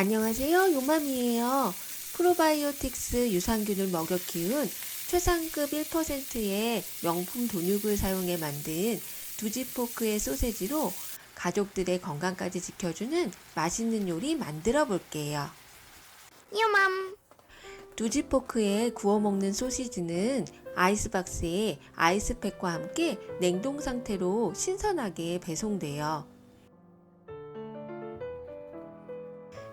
안녕하세요. 요맘이에요. 프로바이오틱스 유산균을 먹여 키운 최상급 1%의 명품 돈육을 사용해 만든 두지포크의 소세지로 가족들의 건강까지 지켜주는 맛있는 요리 만들어 볼게요. 유맘 두지포크에 구워 먹는 소시지는 아이스박스에 아이스팩과 함께 냉동 상태로 신선하게 배송돼요.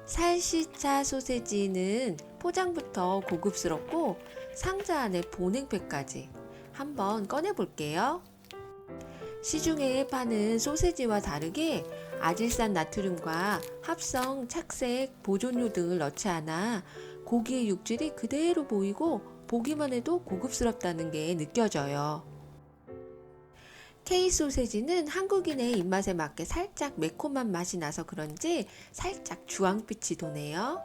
살시차 소세지는 포장부터 고급스럽고 상자 안에 보냉팩까지 한번 꺼내 볼게요. 시중에 파는 소세지와 다르게 아질산 나트륨과 합성, 착색, 보존료 등을 넣지 않아 고기의 육질이 그대로 보이고 보기만 해도 고급스럽다는 게 느껴져요. K 소세지는 한국인의 입맛에 맞게 살짝 매콤한 맛이 나서 그런지 살짝 주황빛이 도네요.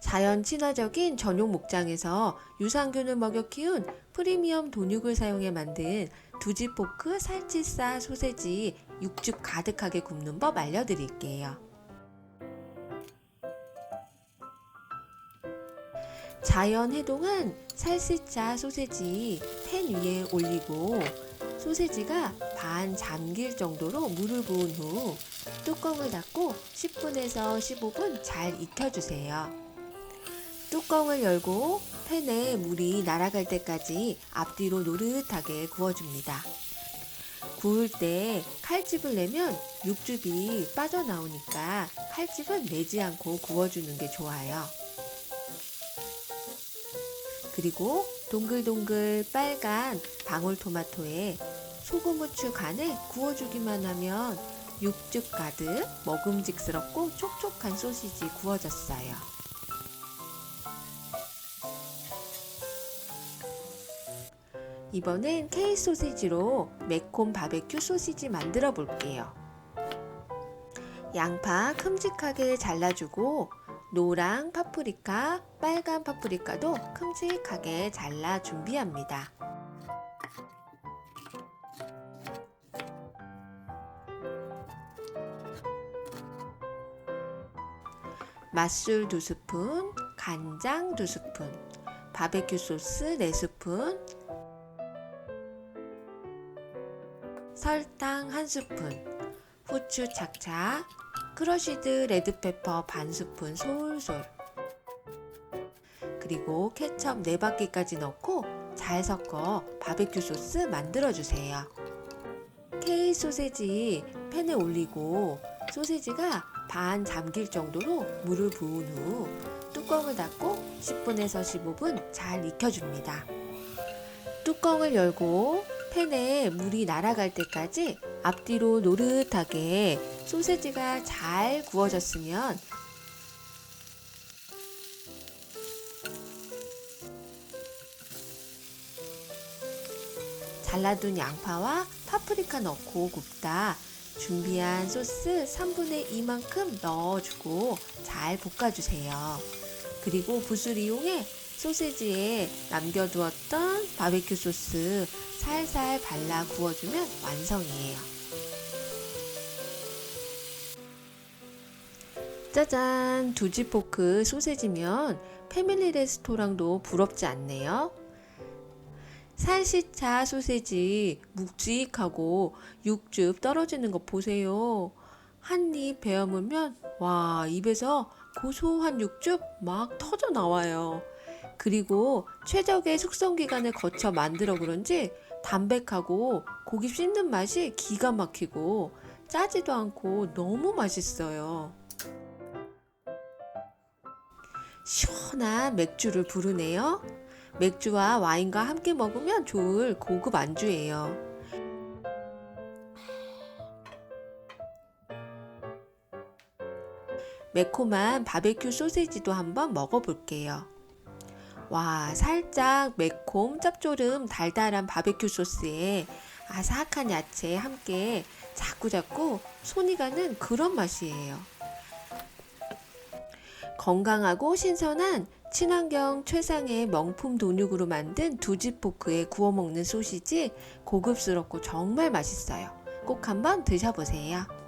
자연 친화적인 전용 목장에서 유산균을 먹여 키운 프리미엄 돈육을 사용해 만든 두지포크 살치싸 소세지 육즙 가득하게 굽는 법 알려드릴게요. 자연 해동한 살시차 소세지 팬 위에 올리고 소세지가 반 잠길 정도로 물을 부은 후 뚜껑을 닫고 10분에서 15분 잘 익혀주세요. 뚜껑을 열고 팬에 물이 날아갈 때까지 앞뒤로 노릇하게 구워줍니다. 구울 때 칼집을 내면 육즙이 빠져나오니까 칼집은 내지 않고 구워주는 게 좋아요. 그리고 동글동글 빨간 방울토마토에 소금 후추 간에 구워주기만 하면 육즙 가득 먹음직스럽고 촉촉한 소시지 구워졌어요. 이번엔 K 소시지로 매콤 바베큐 소시지 만들어 볼게요. 양파 큼직하게 잘라주고 노랑 파프리카, 빨간 파프리카도 큼직하게 잘라 준비합니다. 맛술 2스푼, 간장 2스푼, 바베큐 소스 4스푼, 설탕 1스푼, 후추 착착, 크러쉬드 레드페퍼 반 스푼 솔솔 그리고 케첩 4바퀴까지 넣고 잘 섞어 바베큐 소스 만들어 주세요. K 소세지 팬에 올리고 소세지가 반 잠길 정도로 물을 부은 후 뚜껑을 닫고 10분에서 15분 잘 익혀줍니다. 뚜껑을 열고 팬에 물이 날아갈 때까지 앞뒤로 노릇하게 소세지가 잘 구워졌으면 잘라둔 양파와 파프리카 넣고 굽다 준비한 소스 3분의 2만큼 넣어주고 잘 볶아주세요. 그리고 붓을 이용해 소세지에 남겨두었던 바베큐 소스 살살 발라 구워주면 완성이에요. 짜잔! 두지포크 소세지면 패밀리 레스토랑도 부럽지 않네요. 살시차 소세지 묵직하고 육즙 떨어지는 거 보세요. 한 입 베어물면 와 입에서 고소한 육즙 막 터져 나와요. 그리고 최적의 숙성 기간을 거쳐 만들어 그런지 담백하고 고기 씹는 맛이 기가 막히고 짜지도 않고 너무 맛있어요. 시원한 맥주를 부르네요. 맥주와 와인과 함께 먹으면 좋을 고급 안주예요. 매콤한 바베큐 소세지도 한번 먹어볼게요. 와, 살짝 매콤, 짭조름, 달달한 바베큐 소스에 아삭한 야채 함께 자꾸자꾸 손이 가는 그런 맛이에요. 건강하고 신선한 친환경 최상의 명품 돈육으로 만든 두지포크에 구워 먹는 소시지 고급스럽고 정말 맛있어요. 꼭 한번 드셔보세요.